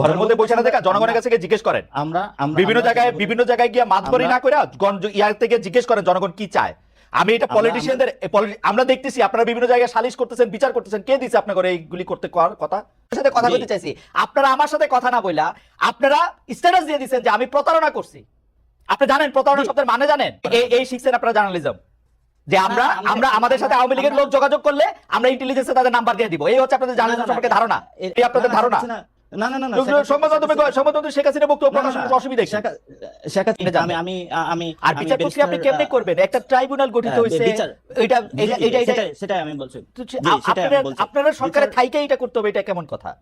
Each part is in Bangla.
ঘরের মধ্যে বসে না দেখা জনগণের কাছে গিয়ে জিজ্ঞেস করেন। আমরা বিভিন্ন জায়গায় বিভিন্ন জায়গায় গিয়ে মাতবরি না করে ইয়ার থেকে জিজ্ঞেস করেন জনগণ কি চায়। আমি এটা পলিটিশিয়ানদের আমরা দেখতেছি আপনারা বিভিন্ন জায়গায় সালিশ করতেছেন বিচার করতেছেন কে দিছে আপনার এইগুলি করতে কথা? সাথে কথা বলতে চাইছি। আপনারা আমার সাথে কথা না বইলা আপনারা স্ট্যাটাস দিয়ে দিচ্ছেন যে আমি প্রতারণা করছি। আপনি জানেন প্রতারণা শব্দের মানে জানেন? এই শিখছেন আপনারা জার্নালিজম। যে আমরা আমরা- আমাদের সাথে আওয়ামী লীগের লোক যোগাযোগ করলে আমরা ইন্টেলিজেন্সে তাদের নাম্বার দিয়ে দিব। এই হচ্ছে আপনাদের জার্নালিজম সম্পর্কে ধারণা। এই আপনাদের ধারণা। না। না না না না সংবাদ মাধ্যমে সংবাদ মাধ্যমে শেখ হাসিনা বক্তব্য প্রকাশ অসুবিধা কি? শেখ- শেখ হাসিনা- আমি আমি আমি আর বিচার প্রক্রিয়া আপনি কেমনে করবেন? একটা ট্রাইব্যুনাল গঠিত হয়েছে। এটা এটা এটা এটা সেটাই- সেটাই আমি বলছি। তো জি, সেটাই আমি আপনারা বলছি। আপনারা সরকারের থাইকে এটা করতে হবে এটা কেমন কথা?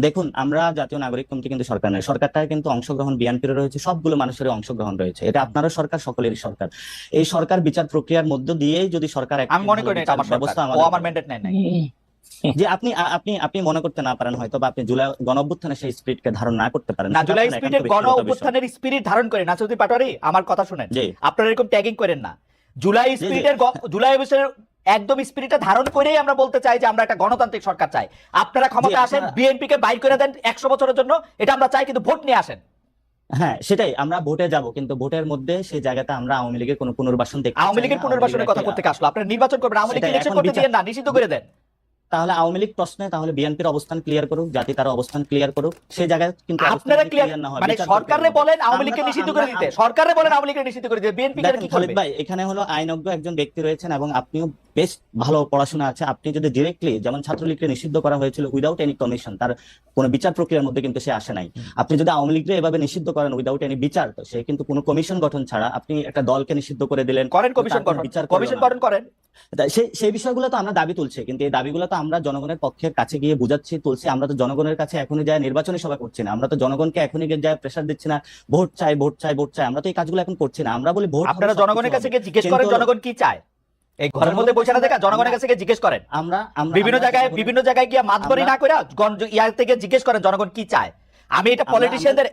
দেখুন আমরা জাতীয় নাগরিক কমিটি কিন্তু সরকার নয়। সরকারটা কিন্তু অংশগ্রহণ বিএনপির রয়েছে সবগুলো মানুষের অংশগ্রহণ রয়েছে। এটা আপনারও সরকার সকলেরই সরকার। এই সরকার বিচার প্রক্রিয়ার মধ্য দিয়েই যদি সরকার একটা আমি মনে করি এটা আমার ব্যবস্থা আমার ম্যান্ডেট নেয় নাই। যে আপনি আপনি আপনি মনে করতে না পারেন হয়তো বা আপনি জুলাই গণ অভ্যুত্থানে সেই স্পিরিটকে ধারণ না করতে পারেন। না জুলাই স্পিরিটের গণ অভ্যুত্থানের স্পিরিট ধারণ করে নাসুদ্দিন পাটোয়ারি আমার কথা শুনেন। আপনারা এরকম ট্যাগিং করেন না। জুলাই স্পিরিটের জুলাই অবস্থার একদম স্পিরিটটা ধারণ করেই আমরা বলতে চাই যে আমরা একটা গণতান্ত্রিক সরকার চাই। আপনারা ক্ষমতা আসেন বিএনপি কে বাইর করে দেন একশো বছরের জন্য এটা আমরা চাই কিন্তু ভোট নিয়ে আসেন। হ্যাঁ সেটাই আমরা ভোটে যাব কিন্তু ভোটের মধ্যে সেই জায়গাতে আমরা আওয়ামী লীগের কোনো পুনর্বাসন দেখতে আওয়ামী লীগের পুনর্বাসনের কথা করতে আসলো? আপনারা নির্বাচন করবেন আওয়ামী লীগ করতে না নিষিদ্ধ করে দেন। তাহলে আওয়ামী লীগ প্রশ্নে তাহলে বিএনপির অবস্থান ক্লিয়ার করুক জাতি তার অবস্থান ক্লিয়ার করুক সেই জায়গায় কিন্তু আপনারা ক্লিয়ার না হয়, মানে সরকারে বলেন আওয়ামী লীগকে নিষিদ্ধ করে দিতে। সরকারে বলেন আওয়ামী লীগকে নিষিদ্ধ করে দিতে। বিএনপি কি করবে ভাই এখানে হলো আইনজ্ঞ একজন ব্যক্তি রয়েছেন এবং আপনিও বেশ ভালো পড়াশোনা আছে। আপনি যদি ডিরেক্টলি যেমন ছাত্রলীগকে নিষিদ্ধ করা হয়েছিল উইদাউট এনি কমিশন তার কোনো বিচার প্রক্রিয়ার মধ্যে কিন্তু সে আসে নাই। আপনি যদি আওয়ামী লীগকে এভাবে নিষিদ্ধ করেন উইদাউট এনি বিচার তো সে কিন্তু কোনো কমিশন গঠন ছাড়া আপনি একটা দলকে নিষিদ্ধ করে দিলেন করেন কমিশন গঠন। বিচার কমিশন গঠন করেন। সেই সেই বিষয়গুলো তো আমরা দাবি তুলছি কিন্তু এই দাবিগুলো তো আমরা জনগণের পক্ষে কাছে গিয়ে বুঝাচ্ছি তুলছি আমরা তো জনগণের কাছে এখনই যায় নির্বাচনী সভা করছি না। আমরা তো জনগণকে এখনই গিয়ে যায় প্রেশার দিচ্ছি না ভোট চাই ভোট চাই ভোট চাই আমরা তো এই কাজগুলো এখন করছি না। আমরা বলি ভোট আপনারা জনগণের কাছে গিয়ে জিজ্ঞেস করেন জনগণ কি চায়। এই ঘরের মধ্যে বসে না দেখা জনগণের কাছে গিয়ে জিজ্ঞেস করেন। আমরা বিভিন্ন জায়গায় বিভিন্ন জায়গায় গিয়ে মাতবরি না করে ইয়ার থেকে জিজ্ঞেস করেন জনগণ কি চায়। আমি এটা পলিটিশিয়ানদের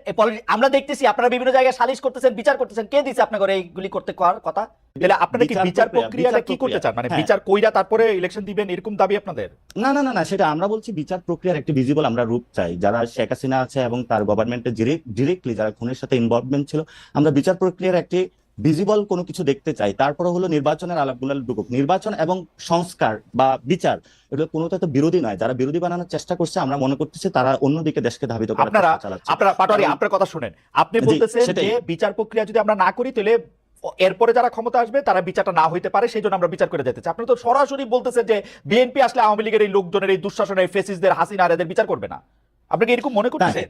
আমরা দেখতেছি আপনারা বিভিন্ন জায়গায় সালিশ করতেছেন বিচার করতেছেন। কে দিছে আপনার এইগুলি করতে কথা? তাহলে আপনারা কি বিচার বিচার প্রক্রিয়া, প্রক্রিয়াটা কি করতে চান? মানে হ্যাঁ। বিচার কইরা তারপরে ইলেকশন দিবেন এরকম দাবি আপনাদের? না না না না সেটা আমরা বলছি বিচার প্রক্রিয়ার একটি ভিজিবল আমরা রূপ চাই। যারা শেখ হাসিনা আছে এবং তার গভর্নমেন্টের ডিরেক্টলি যারা খুনের সাথে ইনভলভমেন্ট ছিল আমরা বিচার প্রক্রিয়ার একটি ভিজিবল কোনো কিছু দেখতে চাই তারপরে হলো নির্বাচনের আলাপগুলো ঢুকুক। নির্বাচন এবং সংস্কার বা বিচার এগুলো কোনোটা তো বিরোধী নয়। যারা বিরোধী বানানোর চেষ্টা করছে আমরা মনে করতেছি তারা অন্যদিকে দেশকে ধাবিত করার আপনারা চেষ্টা চালাচ্ছে। আপনারা পাটোয়ারি আপনার কথা শুনেন। আপনি বলতেছেন যে বিচার প্রক্রিয়া যদি আমরা না করি তাহলে এরপরে যারা ক্ষমতা আসবে তারা বিচারটা না হইতে পারে সেই জন্য আমরা বিচার করে যেতে চাই। আপনি তো সরাসরি বলতেছেন যে বিএনপি আসলে আওয়ামী লীগের এই লোকজনের এই দুঃশাসনের ফেসিসদের হাসিনা এদের বিচার করবে না। আপনি কি এরকম মনে করতেছেন?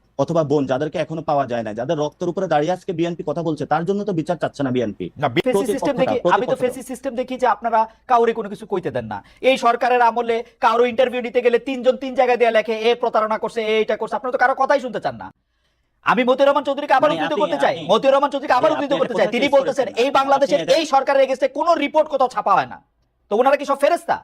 অথবা বোন যাদেরকে এখনও পাওয়া যায় না যাদের রক্তের উপরে দাঁড়িয়ে আজকে বিএনপি কথা বলছে তার জন্য তো বিচার চাচ্ছে না বিএনপি না ফেসি প্রতিপক্ষটা, সিস্টেম দেখি আমি তো ফেসি সিস্টেম দেখি যে আপনারা কাউরে কোনো কিছু কইতে দেন না। এই সরকারের আমলে কারও ইন্টারভিউ নিতে গেলে তিনজন তিন জায়গায় দেয়া লেখে এ প্রতারণা করছে এ এটা করছে আপনারা তো কারও কথাই শুনতে চান না। আমি মতিউর রহমান চৌধুরীকে আবার মানে উদ্ধৃত করতে চাই। মতিউর রহমান চৌধুরীকে আবার উদ্ধৃত করতে চাই। তিনি বলতেছেন এই বাংলাদেশের এই সরকারের এগেস্টে কোনো রিপোর্ট কোথাও ছাপা হয় না। তো ওনারা কি সব ফেরেস্তা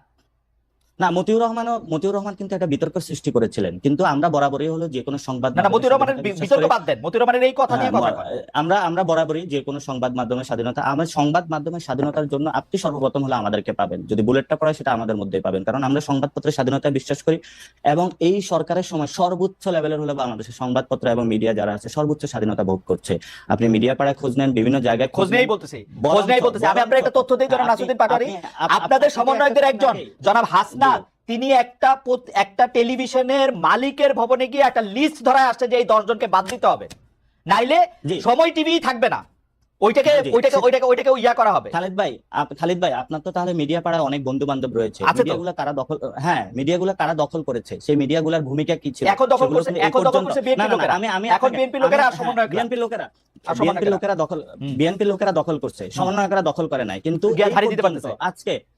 না মতিউর রহমানও মতিউর রহমান কিন্তু একটা বিতর্ক সৃষ্টি করেছিলেন। কিন্তু আমরা বরাবরই হলো যে কোনো সংবাদ না না মতিউর রহমানের মাধ্যমের বি- স্বাধীনতা বিতর্ক বাদ দেন। মতিউর রহমানের এই কথা নিয়ে হ্যাঁ, কথা আমরা আমরা বরাবরই যে কোনো সংবাদ মাধ্যমের স্বাধীনতা আমার সংবাদ মাধ্যমের স্বাধীনতার জন্য আপনি সর্বপ্রথম হলো আমাদেরকে পাবেন। যদি বুলেটটা পড়ে সেটা আমাদের মধ্যেই পাবেন। কারণ আমরা সংবাদপত্রের স্বাধীনতায় বিশ্বাস করি এবং এই সরকারের সময় সর্বোচ্চ লেভেলের হলো বাংলাদেশের সংবাদপত্র এবং মিডিয়া যারা আছে সর্বোচ্চ স্বাধীনতা ভোগ করছে। আপনি মিডিয়া পাড়ায় খোঁজ নেন বিভিন্ন জায়গায় খোঁজ নেই বলতেছি। খোঁজ নেই বলতেছি। আমি আপনার একটা তথ্য দিই জনাব আপনি- পাটোয়ারি। আপনাদের সমন্বয়কদের একজন জনাব হাসনাত তিনি একটা একটা টেলিভিশনের মালিকের ভবনে গিয়ে একটা লিস্ট ধরায় আসছে যে এই দশজনকে বাদ দিতে হবে। নাইলে। সময় টিভি থাকবে না। ওইটাকে জি, ওইটাকে ওইটাকে ওইটাকে ইয়া করা হবে। খালেদ ভাই খালিদ ভাই আপনার তো তাহলে মিডিয়া পাড়ায় অনেক বন্ধু বান্ধব রয়েছে মিডিয়াগুলো কারা দখল হ্যাঁ মিডিয়াগুলো কারা দখল করেছে? সেই মিডিয়াগুলোর ভূমিকা কি ছিল? এখন দখল করছে- এখন দখল করছে লোকেরা। আমি আমি এখন লোকেরা বিএনপি লোকেরা বিএনপি লোকেরা দখল বিএনপি লোকেরা দখল করছে। সমন্বয়করা দখল করে নাই। কিন্তু। আজকে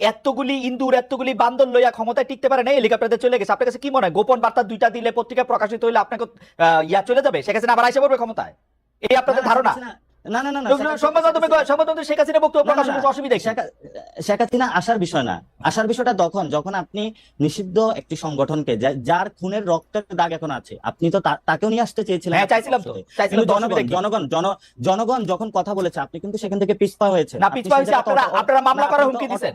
এতগুলি ইন্দুর এতগুলি বান্দর লইয়া ক্ষমতায় টিকতে পারে না হেলিকপ্টারে চলে গেছে। আপনার কাছে কি মনে হয়? গোপন বার্তা দুইটা দিলে পত্রিকা প্রকাশিত হইলে আপনাকে ইয়া চলে যাবে? শেখ হাসিনা আবার আইসা পড়বে ক্ষমতায়? এই আপনাদের ধারণা? না না না না তো সংবাদ মাধ্যমে সংবাদ মাধ্যমে শেখ হাসিনা বক্তব্য না, না, প্রকাশের না। কোনো অসুবিধা শেখ শেখ হাসিনা আসার বিষয় না। আসার বিষয়টা তখন যখন আপনি নিষিদ্ধ একটি সংগঠনকে যার খুনের রক্তের দাগ এখন আছে আপনি তো তা- তাকেও নিয়ে আসতে চেয়েছিলেন হ্যাঁ চাইছিলাম তো। চাইছিলাম কিন্তু তো জনগণ জনগণ জন- জনগণ যখন কথা বলেছে আপনি কিন্তু সেখান থেকে পিছপা হয়েছে না পিছপা হয়েছে আপনারা আপনারা মামলা করার হুমকি দিছেন।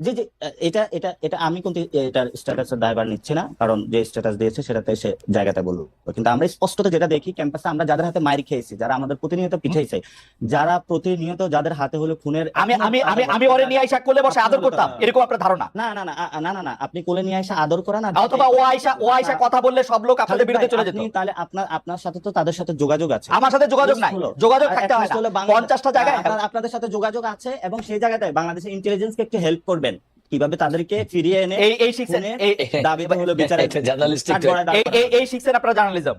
জি জি এটা এটা এটা আমি কিন্তু এটার স্ট্যাটাসের দায়ভার নিচ্ছি না কারণ যে স্ট্যাটাস দিয়েছে সেটাতে সে কিন্তু আমরা স্পষ্টত যেটা দেখি ক্যাম্পাসে আমরা যাদের হাতে মাইর খেয়েছি যারা আমাদের প্রতিনিয়ত পিছাইছে যারা প্রতিনিয়ত যাদের হাতে হলো খুনের আমি আমি আমি আমি ওরে নিয়ে আইসা কোলে বসে আদর করতাম এরকম আপনার ধারণা? না না না না না না আপনি কোলে নিয়ে এসে আদর করা না অথবা ও আইসা ও আইসা কথা বললে সব লোক আপনাদের বিরুদ্ধে চলে যেত। তাহলে আপনার আপনার সাথে তো তাদের সাথে যোগাযোগ আছে। আমার সাথে যোগাযোগ নাই। যোগাযোগ থাকতে হয় না। বাংলা- পঞ্চাশটা জায়গায় আপনাদের সাথে যোগাযোগ আছে এবং সেই জায়গাতে বাংলাদেশের ইন্টেলিজেন্সকে একটু হেল্প করবেন কীভাবে তাদেরকে ফিরিয়ে এনে এই এই শিখছেন দাবিতে হলো বিচারের এটা journalistic এই এই- এই শিখছেন আপনারা জার্নালিজম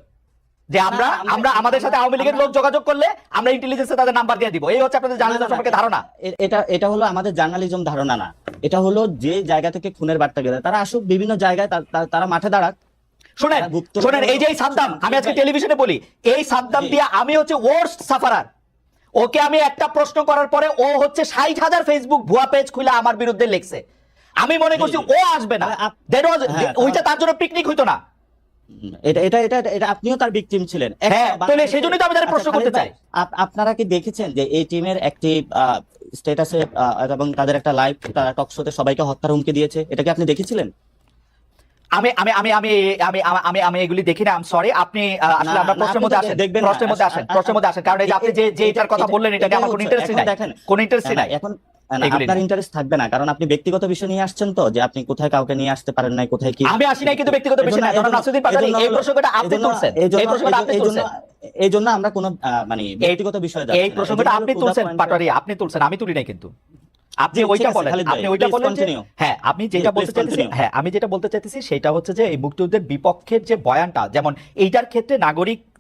যে আমরা আমরা- আমাদের সাথে আওয়ামী লীগের লোক যোগাযোগ করলে আমরা ইন্টেলিজেন্সে তাদের নাম্বার দিয়ে দিব। এই হচ্ছে আপনাদের জার্নালিজম সম্পর্কে ধারণা। এটা এটা হলো আমাদের জার্নালিজম ধারণা না। এটা হলো যে জায়গা থেকে খুনের বার্তা গেলে তারা আসুক বিভিন্ন জায়গায় তারা মাঠে দাঁড়াক। শুনেন শুনেন এই যে এই সাদ্দাম আমি আজকে। টেলিভিশনে বলি এই সাদ্দাম দিয়ে আমি হচ্ছে ওয়ার্স্ট সাফারার ওকে আমি একটা প্রশ্ন করার পরে ও হচ্ছে ষাট হাজার ফেসবুক ভুয়া পেজ খুলে আমার বিরুদ্ধে লিখছে। আমি মনে করছি ও আসবে না। was- হ্যাঁ, ওইটা তার জন্য পিকনিক হইতো না। এটা এটা এটা এটা- আপনিও তার ভিকটিম ছিলেন। হ্যাঁ, তাহলে সেজন্যই তো আমি প্রশ্ন আচ্ছা, করতে খালিদ ভাই, আপ- আপনারা কি দেখেছেন যে এই টিমের একটি স্ট্যাটাসে এবং তাদের একটা লাইভ টক শোতে সবাইকে হত্যার হুমকি দিয়েছে? এটা কি আপনি দেখেছিলেন? আমি আমি আমি আমি আমি আমি- আমি আমি এগুলি দেখি না সরি আপনি আসলে আমরা প্রশ্নের মধ্যে তো আসেন। দেখবেন প্রশ্নের মধ্যে আসেন প্রশ্নের মধ্যে আসেন। কারণ এই যে আপনি যে যে এটার কথা বললেন এটা নিয়ে আমার কোনো ইন্টারেস্ট নাই। দেখেন, কোনো ইন্টারেস্ট না, নাই। এখন আপনার ইন্টারেস্ট থাকবে না কারণ আপনি ব্যক্তিগত বিষয় নিয়ে আসছেন তো যে আপনি কোথায় কাউকে নিয়ে আসতে পারেন নাই কোথায় কি। আমি আসি নাই কিন্তু ব্যক্তিগত বিষয় না পাটোয়ারি এজন্য এই প্রসঙ্গটা আপনি তুলছেন এই প্রসঙ্গটা আপনি তুলছেন। এই জন্য আমরা কোনো মানে ব্যক্তিগত বিষয় এই প্রসঙ্গটা আপনি তুলছেন পাটোয়ারি আপনি তুলছেন আমি তুলি নাই কিন্তু। আপনি ওইটা বলেন আপনি ওইটা বলেন হ্যাঁ আমি যেটা বলতে চাইতেছি হ্যাঁ আমি যেটা বলতে চাইতেছি সেটা হচ্ছে যে এই মুক্তিযুদ্ধের বিপক্ষের যে বয়ানটা যেমন এইটার ক্ষেত্রে নাগরিক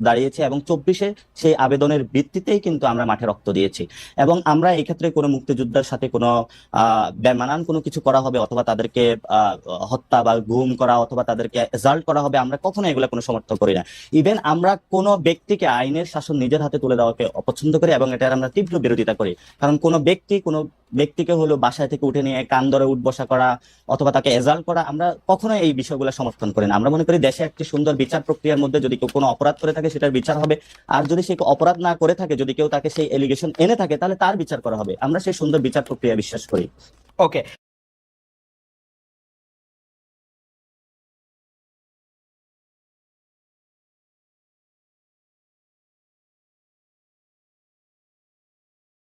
দাঁড়িয়েছে এবং চব্বিশে সেই আবেদনের ভিত্তিতেই কিন্তু আমরা মাঠে রক্ত দিয়েছি। এবং আমরা এই ক্ষেত্রে কোনো মুক্তিযোদ্ধার সাথে কোনো বেমানান কোনো কিছু করা হবে অথবা তাদেরকে হত্যা বা গুম করা অথবা তাদেরকে এজাল্ট করা হবে আমরা কখনো এগুলো কোনো সমর্থন করি না। ইভেন আমরা কোনো ব্যক্তিকে আইনের শাসন নিজের হাতে তুলে দেওয়াকে অপছন্দ করি এবং এটার আমরা তীব্র বিরোধিতা করি। কারণ কোনো ব্যক্তি কোনো ব্যক্তিকে হলো বাসায় থেকে উঠে নিয়ে কান ধরে উঠবসা করা অথবা তাকে এজাল্ট করা আমরা কখনো এই বিষয়গুলো সমর্থন করি না। আমরা মনে করি দেশে একটি সুন্দর বিচার প্রক্রিয়ার মধ্যে যদি কেউ কোনো অপরাধ করে থাকে, সেটার বিচার হবে। আর যদি সে অপরাধ না করে থাকে, যদি কেউ তাকে সেই এলিগেশন এনে থাকে, তাহলে তার বিচার করা হবে। আমরা সেই সুন্দর বিচার প্রক্রিয়া বিশ্বাস করি। ওকে